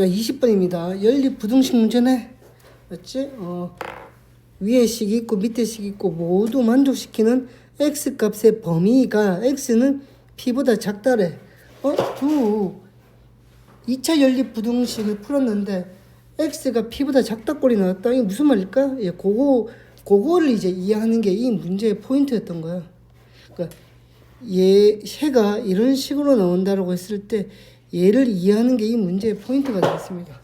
자, 20번입니다. 연립 부등식 문제네. 맞지? 어, 위에 식 있고 밑에 식 있고 모두 만족시키는 x 값의 범위가 x는 p보다 작다래. 어? 두 2차 연립 부등식을 풀었는데 x가 p보다 작다 꼴이 나왔다. 이게 무슨 말일까? 예, 그거 그거를 이제 이해하는 게 이 문제의 포인트였던 거야. 그러니까 얘 해가 이런 식으로 나온다라고 했을 때 얘를 이해하는 게 이 문제의 포인트가 되겠습니다.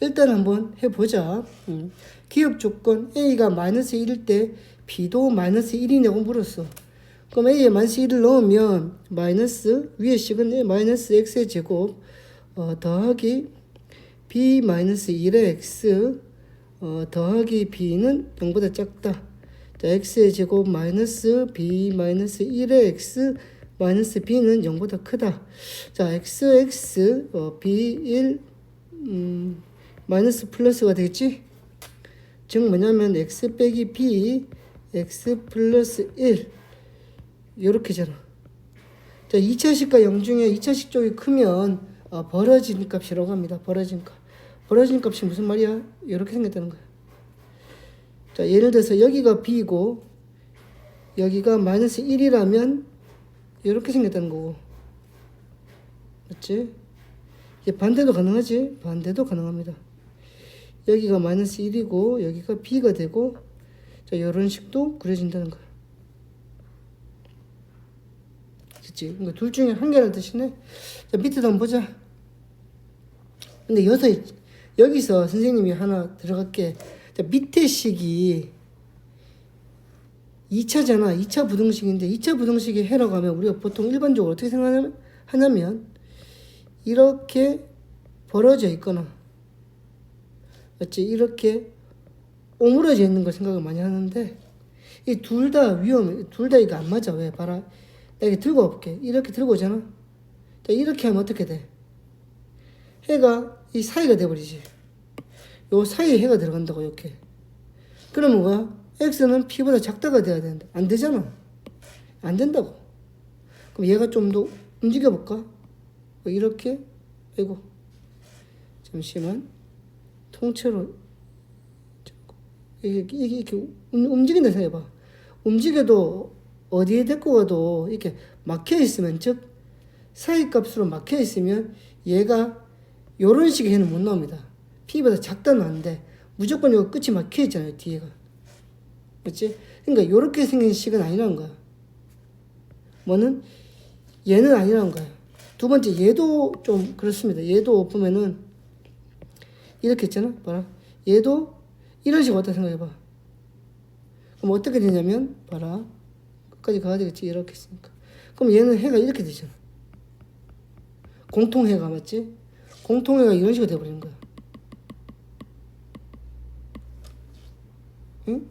일단 한번 해보자. 음. 기업 조건 A가 마이너스 1일 때 B도 마이너스 1이냐고 물었어. 그럼 A에 마이너스 1을 넣으면 마이너스 위에 식은 마이너스 X의 제곱 어, 더하기 B 마이너스 1의 X 어, 더하기 B는 0보다 작다. 자, X의 제곱 마이너스 B 마이너스 1의 X 마이너스 B는 0보다 크다. 자, X, X, 어, B, 1, 음, 마이너스 플러스가 되겠지? 즉 뭐냐면 X 빼기 B, X 플러스 1 요렇게잖아. 자, 2차식과 0 중에 2차식 쪽이 크면 어, 벌어진 값이라고 합니다. 벌어진 값. 벌어진 값이 무슨 말이야? 이렇게 생겼다는 거야. 자, 예를 들어서 여기가 B고 여기가 마이너스 1이라면 이렇게 생겼다는 거고. 맞지? 이제 반대도 가능하지? 반대도 가능합니다. 여기가 마이너스 1이고 여기가 B가 되고 자, 이런 식도 그려진다는 거야. 그치? 그러니까 둘 중에 한 개라는 뜻이네. 자, 밑에도 한번 보자. 근데 여기서, 여기서 선생님이 하나 들어갈게. 자, 밑에 식이 2차잖아. 2차 부등식인데 2차 부등식이 해라고 하면 우리가 보통 일반적으로 어떻게 생각하냐면 이렇게 벌어져 있거나 맞지? 이렇게 오므러져 있는 걸 생각을 많이 하는데 이 둘 다 위험해. 둘 다 이거 안 맞아. 왜? 봐라. 나 이렇게 들고 와볼게. 이렇게 들고 오잖아. 자, 이렇게 하면 어떻게 돼? 해가 이 사이가 돼버리지. 요 사이에 해가 들어간다고 이렇게. 그러면 뭐야? X는 p보다 작다가 돼야 되는데 안 되잖아. 안 된다고. 그럼 얘가 좀 더 움직여 볼까? 뭐 이렇게 아이고 잠시만 통째로 이게 이게 이렇게 움- 움직인다 생각해봐. 움직여도 어디에 데리고 가도 이렇게 막혀 있으면 즉 사이 값으로 막혀 있으면 얘가 요런 식의 해는 못 나옵니다. P보다 작다 나는데 무조건 이거 끝이 막혀 있잖아요 뒤에가. 그렇지? 그러니까 요렇게 생긴 식은 아니라는 거야. 뭐는 얘는 아니라는 거야. 두 번째 얘도 좀 그렇습니다. 얘도 보면은 이렇게 있잖아. 봐라. 얘도 이런 식으로 왔다 생각해봐. 그럼 어떻게 되냐면 봐라. 끝까지 가야 되겠지. 이렇게 있으니까. 그럼 얘는 해가 이렇게 되잖아. 공통해가 맞지? 공통해가 이런 식으로 돼버리는 거야. 응?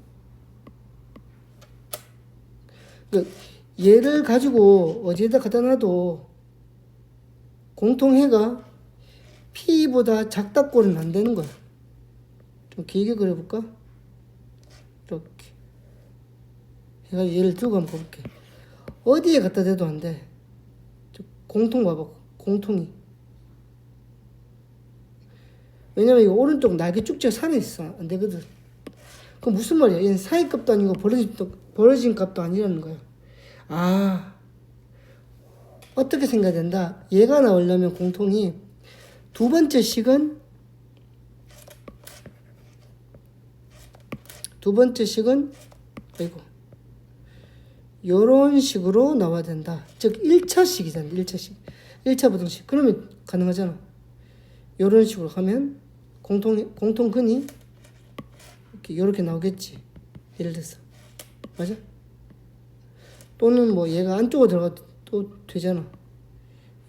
그러니까 얘를 가지고 어디에다 갖다 놔도 공통해가 P보다 작다꼴은 안 되는 거야. 좀 길게 그려볼까? 이렇게. 내가 얘를 들고 한번 볼게. 어디에 갖다 대도 안 돼. 저 공통 봐봐. 공통이. 왜냐면 이 오른쪽 날개 쭉지가 산에 있어. 안 되거든. 그럼 무슨 말이야? 얘는 사이 값도 아니고 벌어진, 값도- 벌어진 값도 아니라는 거야. 아. 어떻게 생각해야 된다? 얘가 나오려면 공통이 두 번째 식은 두 번째 식은 아이고 요런 식으로 나와야 된다. 즉 1차식이잖아. 1차식. 1차 부등식. 그러면 가능하잖아. 요런 식으로 가면 공통 공통근이 이렇게 요렇게 나오겠지. 예를 들어서. 맞아? 또는 뭐 얘가 안쪽으로 들어가도 되잖아.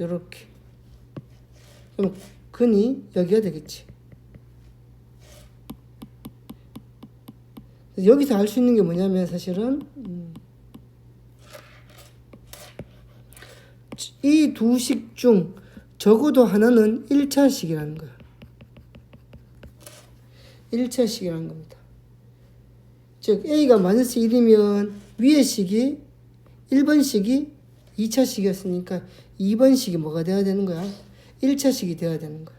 요렇게. 그럼 근이 여기가 되겠지. 여기서 알 수 있는 게 뭐냐면 사실은 음, 이두 식 중 적어도 하나는 1차식이라는 거야. 1차식이라는 겁니다. 즉 A가 마이너스 1이면 위의 식이 1번 식이 2차식이었으니까 2번 식이 뭐가 돼야 되는 거야? 1차식이 돼야 되는 거야.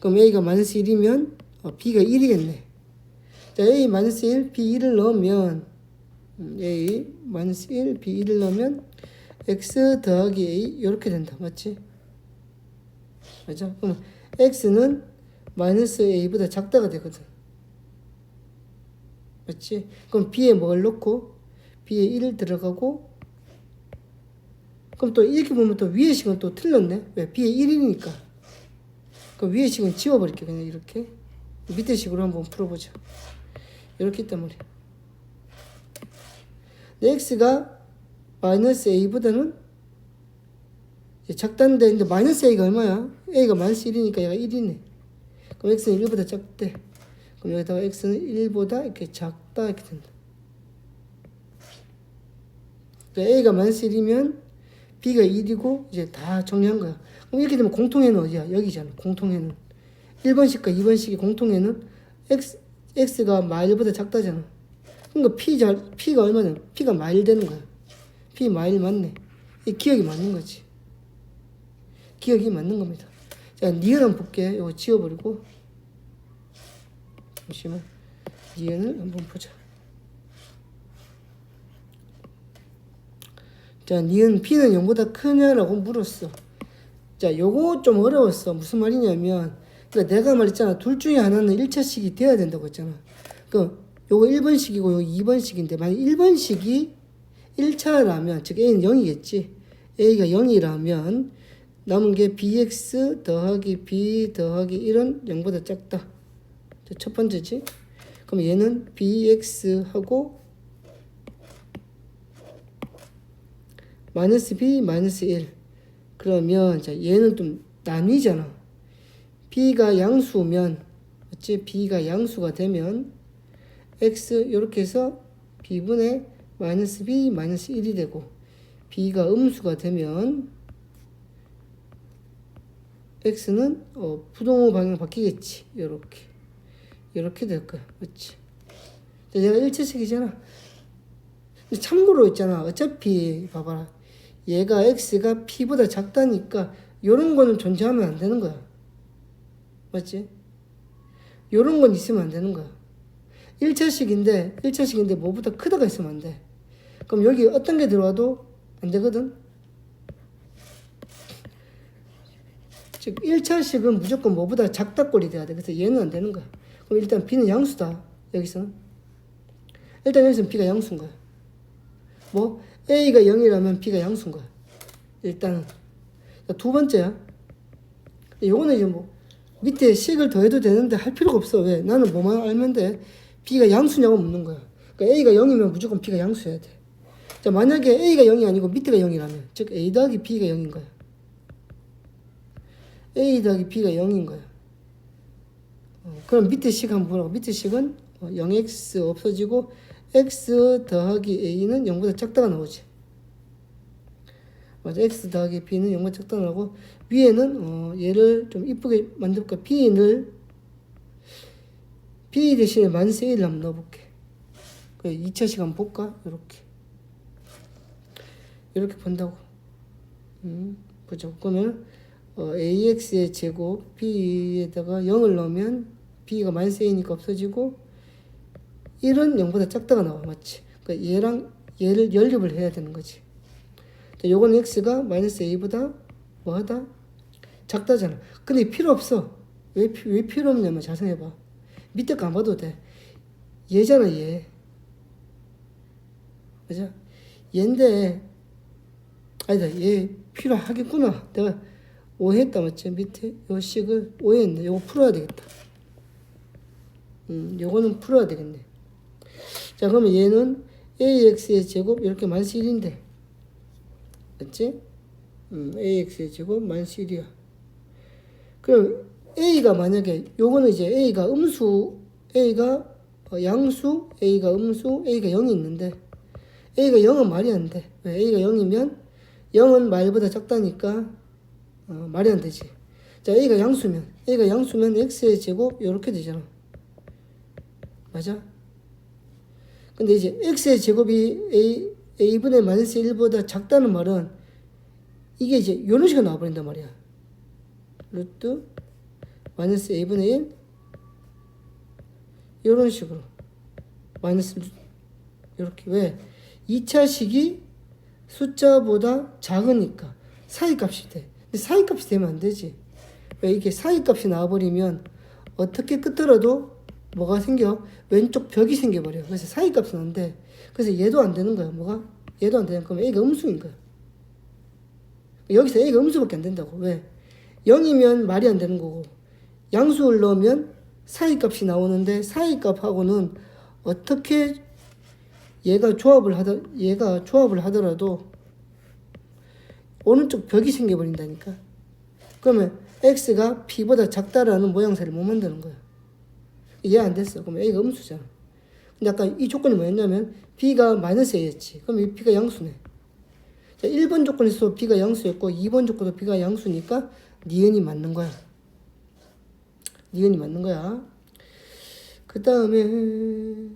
그럼 a가 마이너스 1이면 어, b가 1이겠네. 자, a 마이너스 1, b 1을 넣으면 음, a 마이너스 1, b 1을 넣으면 x 더하기 a 이렇게 된다. 맞지? 맞아? 그럼 x는 마이너스 a보다 작다가 되거든. 맞지? 그럼 b에 뭘 넣고 b에 1을 들어가고 그럼 또 이렇게 보면 또 위의 식은 또 틀렸네. 왜? b에 1이니까. 그 위의 식은 지워버릴게 그냥 이렇게. 밑에 식으로 한번 풀어보자. 말이야. 내 x가 마이너스 a보다는 작다는데 이제 마이너스 a가 얼마야? a가 마이너스 1이니까 얘가 1이네. 그럼 x는 1보다 작대. 그럼 여기다가 x는 1보다 이렇게 작다 이렇게 된다. 그러니까 a가 마이너스 1이면 b가 1이고 이제 다 정리한 거야. 그럼 이렇게 되면 공통해는 어디야? 여기잖아. 공통해는 1번식과 2번식의 공통해는 x x가 마일보다 작다잖아. 그러니까 p 잘 p가 얼마냐? p가 마일 되는 거야. p 마일 맞네. 이 기억이 맞는 거지. 기억이 맞는 겁니다. 자, 니은 한번 볼게. 이거 지워버리고. 잠시만. 니은을 한번 보자. 자, 니은 P는 0보다 크냐라고 물었어. 자, 요거 좀 어려웠어. 무슨 말이냐면, 그러니까 내가 말했잖아. 둘 중에 하나는 1차식이 돼야 된다고 했잖아. 그, 요거 1번식이고 요거 2번식인데, 만약 1번식이 1차라면, 즉 A는 0이겠지. A가 0이라면, 남은 게 bx 더하기 b 더하기 1은 0보다 작다. 자, 첫 번째지. 그럼 얘는 bx하고 마이너스 b 마이너스 1 그러면 자 얘는 좀 나뉘잖아. b가 양수면 어찌 b가 양수가 되면 x 이렇게 해서 b분의 마이너스 b 마이너스 1이 되고 b가 음수가 되면 x는 어, 부동호 방향 바뀌겠지. 이렇게 이렇게 될 거야. 자, 얘가 일체식이잖아. 참고로 있잖아. 어차피 봐봐라 얘가 x가 p보다 작다니까 요런 거는 존재하면 안 되는 거야. 맞지? 요런 건 있으면 안 되는 거야. 1차식인데 1차식인데 뭐보다 크다가 있으면 안 돼. 그럼 여기 어떤 게 들어와도 안 되거든? 즉 1차식은 무조건 뭐보다 작다 꼴이 돼야 돼. 그래서 얘는 안 되는 거야 그럼 일단 b는 양수다 여기서는. 일단 여기서는 b가 양수인 거야. 뭐? A가 0이라면 b가 양수인 거야. 일단은. 두 번째야. 요거는 이제 뭐 밑에 식을 더해도 되는데 할 필요가 없어. 왜? 나는 뭐만 알면 돼. B가 양수냐고 묻는 거야. 그러니까 a가 0이면 무조건 b가 양수여야 돼. 자, 만약에 a가 0이 아니고 밑에가 0이라면 즉 a 더하기 b가 0인 거야. A 더하기 b가 0인 거야. 어, 그럼 밑에 식 한번 보라고. 밑에 식은 어, 0x 없어지고 x 더하기 a는 0보다 작다가 나오지. 맞아. X 더하기 b는 0보다 작다가 나오고 위에는 어, 얘를 좀 이쁘게 만들까? B를 b 대신에 만세 1을 한번 넣어볼게. 그 2차 시간 볼까? 이렇게. 이렇게 본다고. 음, 보자. 그러면 어, ax의 제곱 b에다가 0을 넣으면 b가 a니까 없어지고 1은 0보다 작다가 나와 맞지 그러니까 얘랑 얘를 연립을 해야 되는 거지. 자, 요거는 x가 마이너스 a보다 뭐하다? 작다잖아. 근데 필요 없어. 왜, 피- 왜 필요 없냐면 자세해봐. 밑에 거 안 봐도 돼. 얘잖아 얘. 맞아? 얘인데 아니다 얘 필요하겠구나. 내가 오해했다 맞지? 밑에 요 식을 오해했네. 요거 풀어야 되겠다 음 요거는 풀어야 되겠네 자 그러면 얘는 ax의 제곱 이렇게 마이너스 1인데 맞지? 음 ax의 제곱 마이너스 1이야 그럼 a가 만약에 요거는 이제 a가 음수 a가 어, 양수 a가 음수 a가 0이 있는데 a가 0은 말이 안 돼. 왜? a가 0이면 0은 말보다 작다니까 어, 말이 안 되지. 자, a가 양수면 a가 양수면 x의 제곱 이렇게 되잖아. 맞아? 근데 이제 x의 제곱이 a a분의 마이너스 1보다 작다는 말은 이게 이제 이런 식으로 나와버린단 말이야. 루트 마이너스 a분의 1 이런 식으로 마이너스 이렇게 왜 2차식이 숫자보다 작으니까 사이값이 돼. 근데 사이값이 되면 안 되지. 왜 이게 사이값이 나와버리면 어떻게 끄더라도 뭐가 생겨? 왼쪽 벽이 생겨버려. 그래서 사이값은 안 돼. 그래서 얘도 안 되는 거야. 뭐가? 얘도 안 되는 거면 A가 음수인 거야. 여기서 A가 음수밖에 안 된다고. 왜? 0이면 말이 안 되는 거고 양수를 넣으면 사이값이 나오는데 사이값하고는 어떻게 얘가 조합을 하더 얘가 조합을 하더라도 오른쪽 벽이 생겨버린다니까. 그러면 x가 p보다 작다라는 모양새를 못 만드는 거야. 이해 안 됐어. 그럼 a가 음수잖아. 근데 아까 이 조건이 뭐였냐면 b가 마이너스 a였지. 그럼 이 b가 양수네. 자, 1번 조건에서 b가 양수였고 2번 조건도 b가 양수니까 니은이 맞는 거야. 니은이 맞는 거야. 그 다음에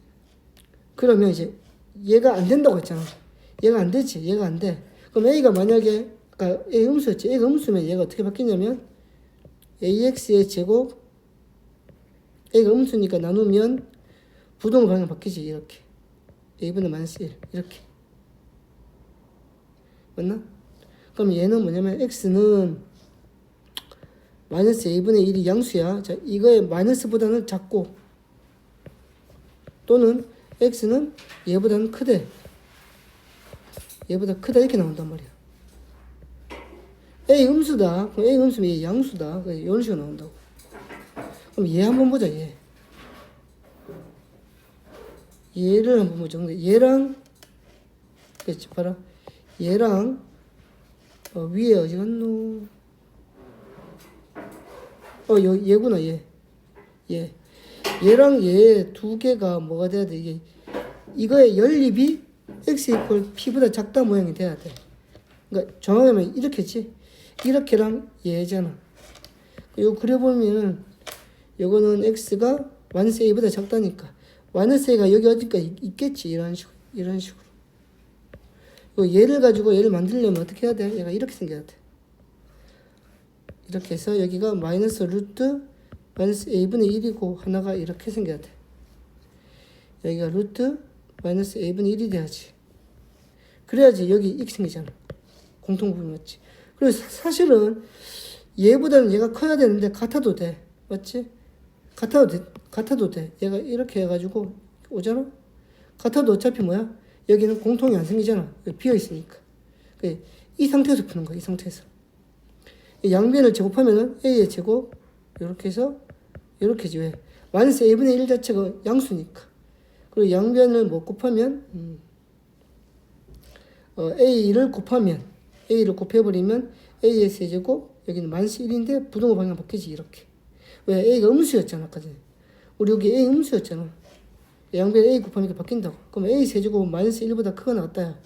그러면 이제 얘가 안 된다고 했잖아. 얘가 안 되지. 얘가 안 돼. 그럼 a가 만약에 아까 a 음수였지. a가 음수면 얘가 어떻게 바뀌냐면 ax의 제곱 a가 음수니까 나누면 부동 방향 바뀌지 이렇게 a분의 마이너스 1 이렇게 맞나? 그럼 얘는 뭐냐면 x는 마이너스 a분의 1이 양수야. 자, 이거의 마이너스보다는 작고 또는 x는 얘보다는 크대. 얘보다 크다 이렇게 나온단 말이야. a 음수다. 그럼 a 음수면 얘 양수다. 이런 식으로 나온다고. 그럼 얘 한번 보자. 얘. 얘를 한번 보자. 근데 얘랑 그렇지 봐라. 얘랑 어, 위에 어디 갔노? 어, 여, 얘구나, 얘. 얘. 얘랑 얘 두 개가 뭐가 돼야 돼? 이게, 이거의 연립이 x 이퀄 p보다 작다 모양이 돼야 돼. 그러니까 정확하면 이렇게지. 이렇게랑 얘잖아. 이거 그려보면은, 요거는 x가 마이너스 a보다 작다니까. 마이너스 a가 여기 어딘가 있- 있겠지. 이런 식으로. 이런 식으로. 요 얘를 가지고 얘를 만들려면 어떻게 해야 돼? 얘가 이렇게 생겨야 돼. 이렇게 해서 여기가 마이너스 루트 마이너스 a분의 1이고 하나가 이렇게 생겨야 돼. 여기가 루트 마이너스 a분의 1이 돼야지. 그래야지 여기 이렇게 생기잖아. 공통 부분 맞지? 그리고 사- 사실은 얘보다는 얘가 커야 되는데 같아도 돼. 맞지? 같아도 돼. 같아도 돼. 얘가 이렇게 해가지고 오잖아? 같아도 어차피 뭐야? 여기는 공통이 안 생기잖아. 여기 비어 있으니까. 그이 상태에서 푸는 거야. 이 상태에서. 이 양변을 제곱하면은 a의 제곱 이렇게 해서 이렇게지 왜? 마이너스 a분의 1 자체가 양수니까. 그리고 양변을 뭐 곱하면 음, 어, a를 곱하면 a를 곱해버리면 a의 세제곱 여기는 마이너스 1인데 부동호 방향 바뀌지 이렇게. 왜 a가 음수였잖아 아까. 우리 여기 a 음수였잖아. 양변 a 곱하니까 바뀐다고. 그럼 a 세제곱은 마이너스 1보다 크거 나왔다야.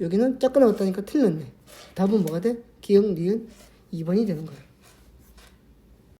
여기는 작거 나왔다니까 틀렸네. 답은 뭐가 돼? 기억, 니은 2번이 되는 거야.